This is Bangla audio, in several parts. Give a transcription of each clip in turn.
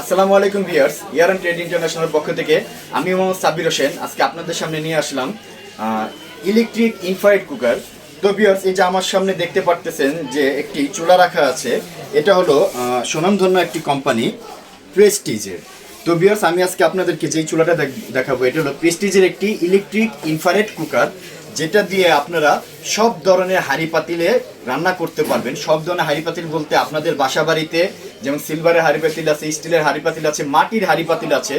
আসসালামু আলাইকুম viewers, year and trade international পক্ষ থেকে আমি মোহাম্মদ সাব্বির হোসেন, আজকে আপনাদের সামনে নিয়ে আসলাম ইলেকট্রিক ইনফ্রারেড কুকার তো ভিউয়ার্স, এই যে আমার সামনে দেখতে পারতেছেন যে একটি চুলা রাখা আছে, এটা হলো সুনামধন্য একটি কোম্পানি প্রেস্টিজের তো ভিউয়ার্স, আমি আজকে আপনাদেরকে যেই চুলাটা দেখ- দেখাবো, এটা হলো প্রেস্টিজের একটি ইলেকট্রিক ইনফ্রারেড কুকার যেটা দিয়ে আপনারা সব ধরনের হাঁড়ি পাতিলে রান্না করতে পারবেন। সব ধরনের হাঁড়ি পাতিল বলতে আপনাদের বাসা বাড়িতে যেমন সিলভারের হাঁড়ি পাতিল আছে, স্টিলের হাঁড়ি পাতিল আছে, মাটির হাঁড়ি পাতিল আছে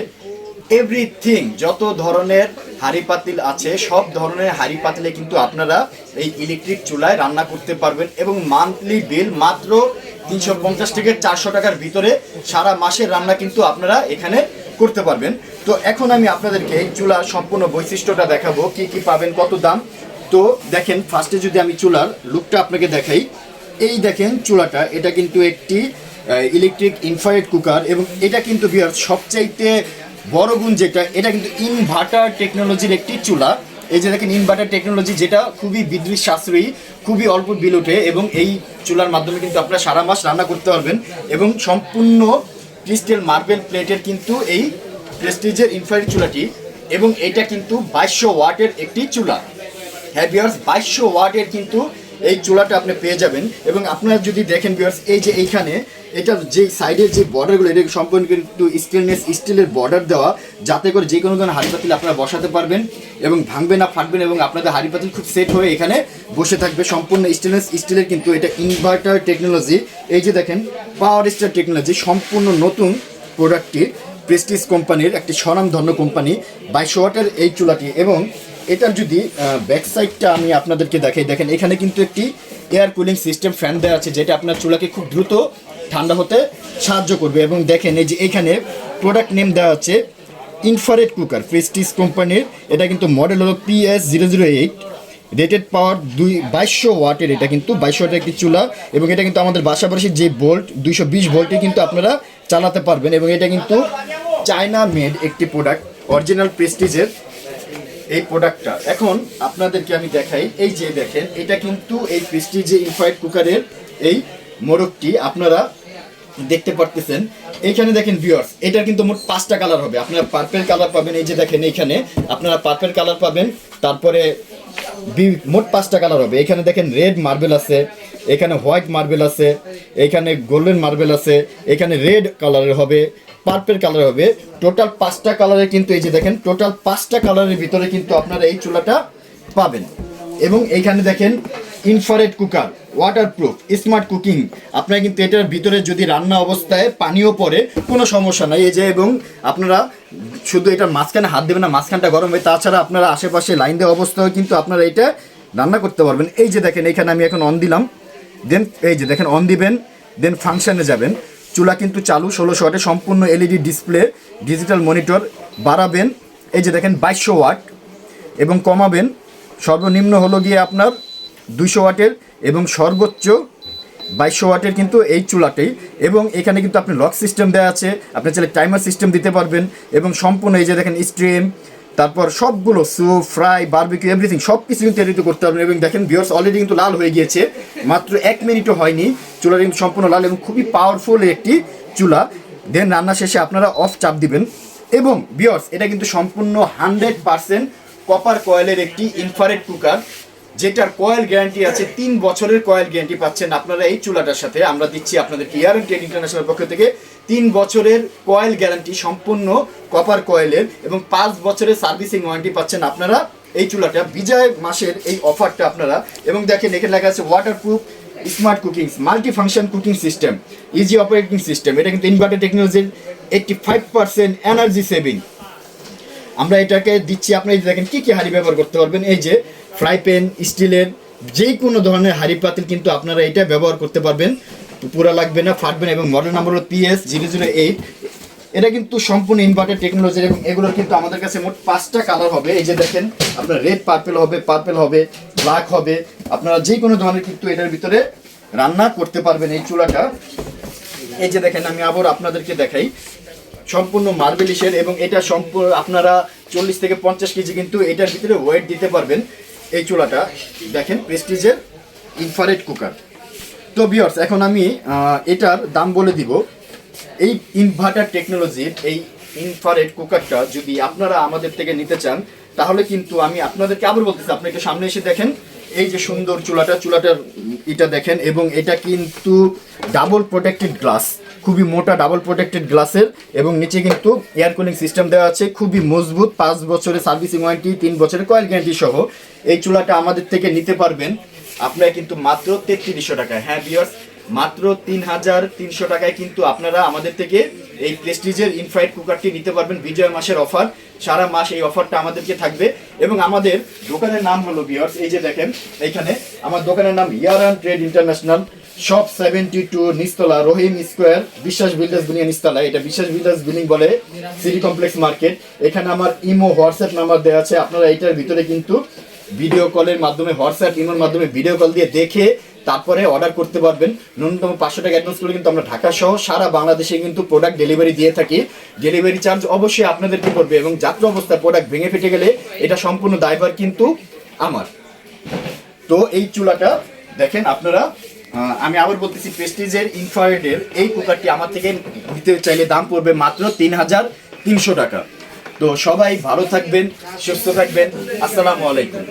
এভরিথিং যত ধরনের হাঁড়ি পাতিল আছে, সব ধরনের হাঁড়ি পাতিলে কিন্তু আপনারা এই ইলেকট্রিক চুলায় রান্না করতে পারবেন এবং মান্থলি বিল মাত্র তিনশো পঞ্চাশ থেকে চারশো টাকার ভিতরে সারা মাসের রান্না কিন্তু আপনারা এখানে করতে পারবেন। তো এখন আমি আপনাদেরকে এই চুলার সম্পূর্ণ বৈশিষ্ট্যটা দেখাবো, কি কি পাবেন, কত দাম। তো দেখেন ফার্স্টে যদি আমি চুলার লুকটা আপনাকে দেখাই, এই দেখেন চুলাটা, এটা কিন্তু একটি ইলেকট্রিক ইনফ্রারেড কুকার এবং এটা কিন্তু বিয়ার সবচাইতে বড় গুণ যেটা, এটা কিন্তু ইনভার্টার টেকনোলজির একটি চুলা। এই যে দেখেন ইনভার্টার টেকনোলজি যেটা খুবই বিদ্যুৎ সাশ্রয়ী, খুবই অল্প বিল ওঠে এবং এই চুলার মাধ্যমে কিন্তু আপনারা সারা মাস রান্না করতে পারবেন এবং সম্পূর্ণ ক্রিস্টাল মার্বেল প্লেটের কিন্তু এই প্রেস্টিজের ইনফ্রারেড চুলাটি এবং এটা কিন্তু বাইশশো ওয়াটের একটি চুলা। হ্যাভিয়ার্স বাইশশো ওয়াটের কিন্তু এই চুলাটা আপনি পেয়ে যাবেন। এবং আপনারা যদি দেখেন বিয়ার্স এই যে এইখানে এটার যে সাইডের যে বর্ডারগুলো এটা সম্পূর্ণ কিন্তু স্টেনলেস স্টিলের বর্ডার দেওয়া। যাতে করে যে কোনো ধরনের হাড়ি পাতিল আপনারা বসাতে পারবেন এবং ভাঙবে না, ফাটবে না এবং আপনাদের হাড়ি পাতিল খুব সেট হয়ে এখানে বসে থাকবে। সম্পূর্ণ স্টেনলেস স্টিলের কিন্তু এটা ইনভার্টার টেকনোলজি এই যে দেখেন পাওয়ার স্টার টেকনোলজি সম্পূর্ণ নতুন প্রোডাক্টটি প্রেস্টিজ কোম্পানির একটি স্বনামধন্য কোম্পানি বাইশশো ওয়াটের এই চুলাটি এবং এটার যদি ব্যাক সাইডটা আমি আপনাদেরকে দেখাই, দেখেন, এখানে কিন্তু একটি এয়ার কুলিং সিস্টেম ফ্যান দেওয়া আছে, যেটা আপনার চুলাকে খুব দ্রুত ঠান্ডা হতে সাহায্য করবে। এবং দেখেন, এই যে এখানে প্রোডাক্ট নেম দেওয়া আছে ইনফারেট কুকার প্রেস্টিজ কোম্পানির, এটা কিন্তু মডেল হলো PS zero zero eight rated power দুই, বাইশশো ওয়াটের, এটা কিন্তু বাইশশো ওয়াটের একটি চুলা, এবং এটা কিন্তু আমাদের বাসাবাসির যে বোল্ট দুইশো বিশ ভোল্টে কিন্তু আপনারা চালাতে পারবেন, এবং এটা কিন্তু চায়না মেড একটি প্রোডাক্ট অরিজিনাল প্রেস্টিজের এই প্রোডাক্টটা এখন আপনাদেরকে আমি দেখাই, এই যে দেখেন, এটা কিন্তু এই প্রেস্টিজে ইনফ্রাইড কুকারের এই মোড়কটি আপনারা দেখতে পারতেছেন। এইখানে দেখেন ভিউয়ার্স এটার কিন্তু মোট পাঁচটা কালার হবে। আপনারা পার্পেল কালার পাবেন, এই যে দেখেন এইখানে। আপনারা পার্পেল কালার পাবেন, তারপরে মোট পাঁচটা কালার হবে। এখানে দেখেন রেড মার্বেল আছে এখানে হোয়াইট মার্বেল আছে, এখানে গোল্ডেন মার্বেল আছে, এখানে রেড কালারের হবে, পার্পেল কালার হবে। টোটাল পাঁচটা কালারে কিন্তু এই যে দেখেন, টোটাল পাঁচটা কালারের ভিতরে কিন্তু আপনারা এই চুলাটা পাবেন। এবং এইখানে দেখেন infrared cooker waterproof smart cooking আপনারা কিন্তু এটার ভিতরে যদি রান্না অবস্থায় পানিও পড়ে, কোনো সমস্যা নাই। এই যে এবং আপনারা শুধু এটার মাঝখানে হাত দেবেন না, মাঝখানটা গরম হয়। তাছাড়া আপনারা আশেপাশে লাইন দেওয়া অবস্থায় কিন্তু আপনারা এটা রান্না করতে পারবেন। এই যে দেখেন, এখানে আমি এখন অন দিলাম। দেন এই যে দেখেন অন দিবেন দেন ফাংশানে যাবেন। চুলা কিন্তু চালু, ষোলোশো ওয়াটে সম্পূর্ণ এলইডি ডিসপ্লে ডিজিটাল মনিটর বাড়াবেন। এই যে দেখেন, বাইশশো ওয়াট। এবং কমাবেন, সর্বনিম্ন হলো গিয়ে আপনার দুইশো ওয়াটের এবং সর্বোচ্চ বাইশশো ওয়াটের কিন্তু এই চুলাটাই এবং এখানে কিন্তু আপনি লক সিস্টেম দেওয়া আছে, আপনি চাইলে টাইমার সিস্টেম দিতে পারবেন। এবং সম্পূর্ণ এই যে দেখেন স্ট্রিম তারপর সবগুলো স্যুপ, ফ্রাই, বার্বিকিউ এভরিথিং সব কিছু কিন্তু এডিট করতে পারবেন এবং দেখেন বিয়ার্স অলরেডি কিন্তু লাল হয়ে গিয়েছে। মাত্র এক মিনিটও হয়নি। চুলাটা কিন্তু সম্পূর্ণ লাল এবং খুবই পাওয়ারফুল একটি চুলা। দেন রান্না শেষে আপনারা অফ চাপ দিবেন। এবং বিয়ার্স এটা কিন্তু সম্পূর্ণ হান্ড্রেড পারসেন্ট কপার কয়েলের একটি ইনফারেড কুকার যেটার কয়েল গ্যারান্টি আছে, তিন বছরের কয়েল গ্যারান্টি পাচ্ছেন আপনারা এই চুলাটার সাথে। আমরা দিচ্ছি আপনাদের ইয়ার এন্ড টেন ইন্টারন্যাশনাল পক্ষ থেকে তিন বছরের কয়েল গ্যারান্টি সম্পূর্ণ কপার কয়েলের এবং পাঁচ বছরের সার্ভিসিং ওয়ারেন্টি পাচ্ছেন আপনারা এই চুলাটা। বিজয় মাসের এই অফারটা আপনারা। এবং দেখেন, এখানে লেখা আছে waterproof smart cooking multi function cooking system easy operating system এটা কিন্তু ইনভার্টার টেকনোলজির eighty five percent energy saving আমরা এটাকে দিচ্ছি আপনি দেখেন, কী কী হাঁড়ি ব্যবহার করতে পারবেন? এই যে ফ্রাই প্যান, স্টিলের যে কোনো ধরনের হাঁড়ি পাতিল কিন্তু আপনারা এটা ব্যবহার করতে পারবেন। পুরা লাগবে না, ফাটবে না এবং মডেল নাম্বার হলো পিএস জিরো জিরো এইট এটা কিন্তু সম্পূর্ণ ইনভার্টার টেকনোলজির এবং এগুলোর কিন্তু আমাদের কাছে মোট পাঁচটা কালার হবে। এই যে দেখেন, আপনার রেড পার্পেল হবে পার্পেল হবে ব্ল্যাক হবে। আপনারা যে কোনো ধরনের কিন্তু এটার ভিতরে রান্না করতে পারবেন এই চুলাটা। এই যে দেখেন, আমি আবার আপনাদেরকে দেখাই। সম্পূর্ণ মার্বেলিশের এবং এটা সম্পূর্ণ আপনারা চল্লিশ থেকে পঞ্চাশ কেজি কিন্তু এটার ভিতরে ওয়েট দিতে পারবেন। এই চুলাটা, দেখেন প্রেস্টিজের ইনফারেট কুকার তো বিয়ার্স এখন আমি এটার দাম বলে দিব। এই ইনভার্টার টেকনোলজির এই ইনফারেট কুকারটা যদি আপনারা আমাদের থেকে নিতে চান, তাহলে কিন্তু আমি আপনাদেরকে আবার বলতেছি, আপনি একটু সামনে এসে দেখেন। এই যে সুন্দর চুলাটা, চুলাটার এটা দেখেন, এবং এটা কিন্তু ডাবল প্রোটেক্টেড গ্লাস খুবই মোটা ডাবল প্রোটেক্টেড গ্লাসের এবং নিচে কিন্তু এয়ার কুলিং সিস্টেম দেওয়া আছে। খুবই মজবুত, পাঁচ বছরের সার্ভিসিং ওয়ারেন্টি তিন বছরের কয়েল গ্যারান্টি সহ। এই চুলাটা আমাদের থেকে নিতে পারবেন আপনারা কিন্তু মাত্র তেত্রিশশো টাকায়। হ্যাঁ বিয়ার্স মাত্র তিন হাজার তিনশো টাকায় কিন্তু আপনারা আমাদের থেকে এই প্রেস্টিজের ইনফ্রাইড কুকারটি নিতে পারবেন। বিজয় মাসের অফার সারা মাস এই অফারটা আমাদেরকে থাকবে। এবং আমাদের দোকানের নাম হলো বিয়ার্স এই যে দেখেন, এইখানে আমার দোকানের নাম ইয়ারান trade international. Shop seventy two Nistala Rahim square, Biswas builders building Nistala এটা বিশ্বাস বিল্ডার্স বিল্ডিং বলে সিটি কমপ্লেক্স মার্কেট। এখানে আমার ইমো, হোয়াটসঅ্যাপ নাম্বার দেওয়া আছে, আপনারা এটার ভিতরে কিন্তু ভিডিও কলের মাধ্যমে, হোয়াটসঅ্যাপ, ইমোর মাধ্যমে ভিডিও কল দিয়ে দেখে তারপরে অর্ডার করতে পারবেন। ন্যূনতম পাঁচশো টাকা অ্যাডভান্স করে কিন্তু আমরা ঢাকা সহ সারা বাংলাদেশে কিন্তু প্রোডাক্ট ডেলিভারি দিয়ে থাকি। ডেলিভারি চার্জ অবশ্যই আপনাদেরকে পড়বে এবং যাত্রা অবস্থায় প্রোডাক্ট ভেঙে ফেটে গেলে এটা সম্পূর্ণ দায়ভার কিন্তু আমার। তো এই চুলাটা দেখেন আপনারা আমি আবার বলতেছি প্রেস্টিজের ইনফ্রারেডের এই কুকারটি আমার থেকে নিতে চাইলে দাম পড়বে মাত্র তিন হাজার তিনশো টাকা। তো সবাই ভালো থাকবেন, সুস্থ থাকবেন। আসসালামু আলাইকুম।